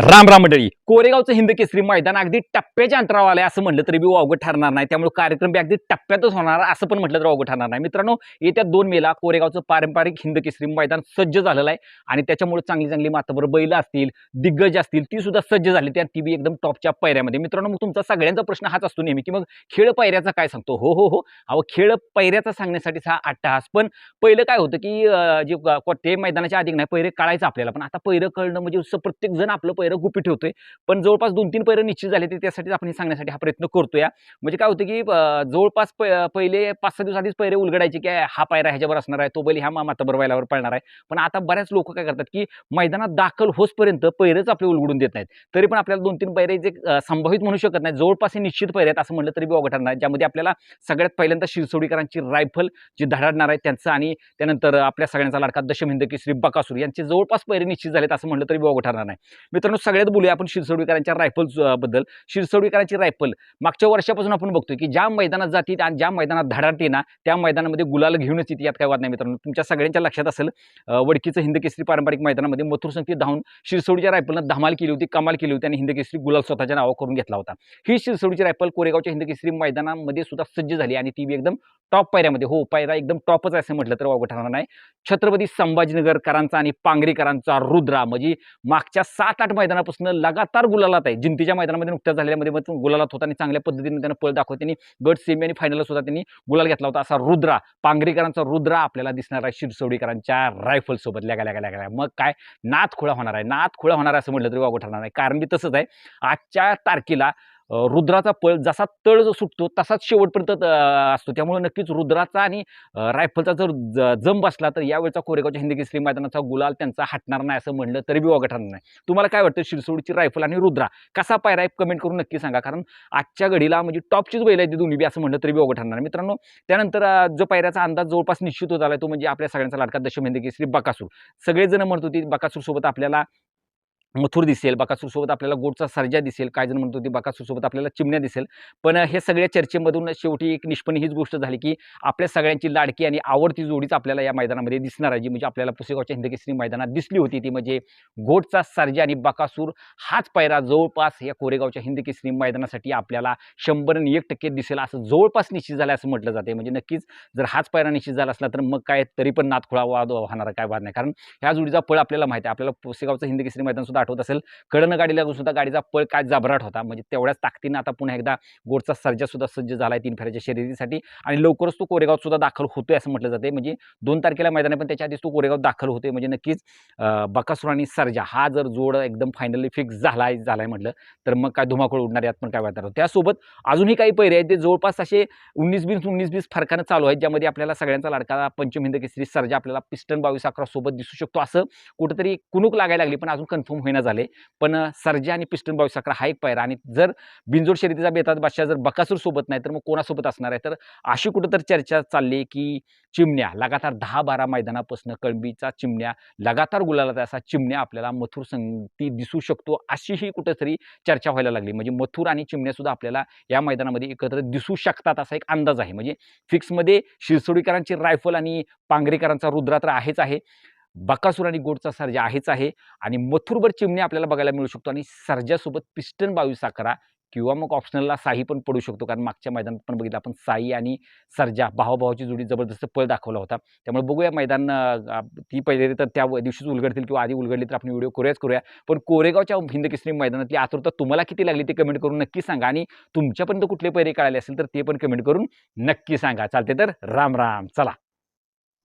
राम राम मंडळी. कोरेगावचं हिंद केसरी मैदान अगदी टप्प्याच्या अंतरावर आलंय असं म्हटलं तरी बी अवघड ठरणार नाही. त्यामुळे कार्यक्रम बी अगदी टप्प्यातच होणार असं पण म्हटलं तर अवघड ठरणार नाही. मित्रांनो येत्या दोन मेला कोरेगावचं पारंपरिक हिंद केसरी मैदान सज्ज झालेलं आहे. आणि त्याच्यामुळे चांगली चांगली माताबर बैल असतील दिग्गज असतील ती सुद्धा सज्ज झाली. त्या ती बी एकदम टॉपच्या पायऱ्यामध्ये. मित्रांनो मग तुमचा सगळ्यांचा प्रश्न हाच असतो नेहमी की मग खेळ पायऱ्याचा काय सांगतो? हो हो हो. अहो खेळ पायऱ्याचा सांगण्यासाठीच हा अट्टहास. पण पहिलं काय होतं की जे कोणत्याही मैदानाच्या आधी नाही पहिरे काढायचं आपल्याला. पण आता पहिरं कळणं म्हणजे असं प्रत्येक जण आपलं पहिरं गुपी ठेवतोय. पण जवळपास दोन तीन पैरं निश्चित झाले ते त्यासाठी आपण हे सांगण्यासाठी हा प्रयत्न करतो या म्हणजे काय होतं की जवळपास प- पहिले पाच सहा दिवस आधीच पैरे उलगडायचे की हा पायरा ह्याच्यावर असणार आहे तो बैल ह्या माता बरवायलावर पळणार आहे. पण आता बऱ्याच लोक काय करतात की मैदानात दाखल होसपर्यंत पैरच आपले उलगडून देत नाहीत. तरी पण आपल्याला दोन तीन पैरे जे संभावित म्हणू शकत नाही जवळपास हे निश्चित पैरे आहेत असं म्हणलं तरी बी ठरणार नाही. ज्यामध्ये आपल्याला सगळ्यात पहिल्यांदा शिरसोडीकरांची रायफल जी धडाडणार आहे त्यांचं आणि त्यानंतर आपल्या सगळ्यांचा लाडका दशमहिंद केसरी बकासूर यांचे जवळपास पैरे निश्चित झालेत असं म्हणलं तरी बी ठरणार नाही. मित्रांनो सगळ्यात बोलूया आपण शिरसोडीकरांच्या रायफलबद्दल. शिरसोडीकरांची रायफल मागच्या वर्षापासून आपण बघतोय की ज्या मैदानात जाती आणि ज्या मैदानात धडाडते ना त्या मैदानामध्ये गुलाल घेऊनच येते यात काय वाद नाही मित्रांनो. तुमच्या सगळ्यांच्या लक्षात असेल वडकीचं हिंदकेसरी पारंपरिक मैदानामध्ये मथुर संख्येत धावून शिरसोडीच्या रायफलनं धमाल केली होती कमाल केली होती आणि हिंदकेसरी गुलाल स्वतःच्या नावा करून घेतला होता. ही शिरसोडीची रायफल कोरेगावच्या हिंदकेसरी मैदानामध्ये सुद्धा सज्ज झाली आणि ती एकदम टॉप पायऱ्यामध्ये. हो पायरा एकदम टॉपच आहे असं म्हटलं तर अवघड ठरणार नाही. छत्रपती संभाजीनगरकरांचा आणि पांगरीकरांचा रुद्रा म्हणजे मागच्या सात आठ मैदानापासून लगातार गुलालात आहे. जिंतीच्या मैदानामध्ये नुकत्याच झालेल्यामध्ये मग गुलालात होता आणि चांगल्या पद्धतीने त्यांना पळ दाखवत त्यांनी गट सेमी आणि फायनलला सुद्धा त्यांनी गुलाल घेतला होता. असा रुद्रा पांगरीकरांचा रुद्रा आपल्याला दिसणार आहे शिरसोडीकरांच्या रायफल सोबत. लगा लगा लगा मग काय? नाथ खुळा होणार आहे. नाथ खुळा होणार आहे असं म्हटलं तरी वागू ठरणार नाही. कारण की तसंच आहे. आजच्या तारखेला रुद्राचा पळ जसा तळ जो सुटतो तसाच शेवटपर्यंत असतो. त्यामुळे नक्कीच रुद्राचा आणि रायफलचा जर ज- जम बसला तर यावेळचा कोरेगावच्या हिंदी केसरी मैदानाचा गुलाल त्यांचा हटणार नाही असं म्हणलं तरी बी अवघड ठरणार नाही. तुम्हाला काय वाटतं? शिरसोडीची रायफल आणि रुद्रा कसा पायरा आहे? कमेंट करून नक्की सांगा. कारण आजच्या घडीला म्हणजे टॉपचीच बैल आहे ती दोन्ही बी असं म्हणलं तरी बी अवघड ठरणार मित्रांनो त्यानंतर जो पायऱ्याचा अंदाज जवळपास निश्चित होत आला तो म्हणजे आपल्या सगळ्यांचा लाडका हिंदी केसरी बकासूर. सगळेजण म्हणत होती बकासूर सोबत आपल्याला मथुर दिसेल बकासूरसोबत आपल्याला गोडचा सर्जा दिसेल काय जण म्हणत ती बकासूरसोबत आपल्याला चिमण्या दिसेल. पण हे सगळ्या चर्चेमधून शेवटी एक निष्पन्न हीच गोष्ट झाली की आपल्या सगळ्यांची लाडकी आणि आवडती जोडीच आपल्याला या मैदानामध्ये दिसणार आहे जी म्हणजे आपल्याला पुसेगावच्या हिंदकेसरी मैदानात दिसली होती ती म्हणजे गोडचा सर्जा आणि बकासूर हाच पायरा जवळपास या कोरेगावच्या हिंदकेसरी मैदानासाठी आपल्याला शंभर आणि एक टक्के दिसेल असं जवळपास निश्चित झालं असं म्हटलं जाते म्हणजे नक्कीच जर हाच पायरा निश्चित झाला असला तर मग काय तरी पण नाथखोळा वाद होणार काय वाद नाही. कारण ह्या जोडीचा पळ आपल्याला माहिती आहे आपल्याला पुसेगावचं हिंदकेसरी मैदान सुद्धा आठवत असेल. कडनं गाडी लागून सुद्धा गाडीचा पळ काय जबराट होता. म्हणजे तेवढ्याच ताकदीनं आता पुन्हा एकदा गोडचा सर्जा सुद्धा सज्ज झाला आहे तीन फेऱ्याच्या शर्यतीसाठी. आणि लवकरच तो कोरेगावात सुद्धा दाखल होतोय असं म्हटलं जाते म्हणजे दोन तारखेला मैदान आहे पण त्याच्या आधीच तो कोरेगाव दाखल होतोय. म्हणजे नक्कीच बकासूर आणि सर्जा हा जर जोड एकदम फायनली फिक्स झालाय झालाय म्हटलं तर मग काय धुमाकूळ उडणार यात पण काय वाटणार? त्यासोबत अजूनही काही पैरे आहेत. ते जवळपास असे उन्नीस बीस उन्नीस बीस फरकानं चालू आहेत ज्यामध्ये आपल्याला सगळ्यांचा लाडका पंचम हिंद केसरी सर्जा आपल्याला पिस्टन बावीस अकरा सोबत दिसू शकतो. असं कुठंतरी कुणूक लागायला लागली पण अजून कन्फर्म महिना झाले. पण सर्जा आणि पिस्टन बावीस अकरा हा एक पायरा आणि जर बिंजोड शर्यतीचा बेतात बादशाह जर बकासूर सोबत नाही तर मग कोणासोबत असणार आहे? तर अशी कुठंतरी चर्चा चालली की चिमण्या लगातार दहा बारा मैदानापासून कळंबीचा चिमण्या लगातार गुलाला असा चिमण्या आपल्याला मथुर संगती दिसू शकतो अशीही कुठंतरी चर्चा व्हायला लागली. म्हणजे मथुर आणि चिमण्या सुद्धा आपल्याला या मैदानामध्ये एकत्र दिसू शकतात असा एक अंदाज आहे. म्हणजे फिक्समध्ये शिरसोडीकरांची रायफल आणि पांगरेकरांचा रुद्रा तर आहेच आहे. बकासूर आणि गोडचा सर्जा आहेच आहे. आणि मथुरभर चिमणी आपल्याला बघायला मिळू शकतो. आणि सर्जासोबत पिस्टन बावीस अकरा किंवा मग ऑप्शनलला साई पण पडू शकतो. कारण मागच्या मैदानात पण बघितलं आपण साई आणि सर्जा भावाभावाची जोडी जबरदस्त पळ दाखवला होता. त्यामुळे बघूया मैदान ती पहिले तर त्या दिवशीच उलगडतील किंवा आधी उलगडली तर आपण व्हिडिओ करूयाच करूया. पण कोरेगावच्या हिंदकेसरी मैदानातली आतुरता तुम्हाला किती लागली ते कमेंट करून नक्की सांगा. आणि तुमच्यापर्यंत कुठले पैरे कळाले असेल तर ते पण कमेंट करून नक्की सांगा. चालते तर राम राम. चला.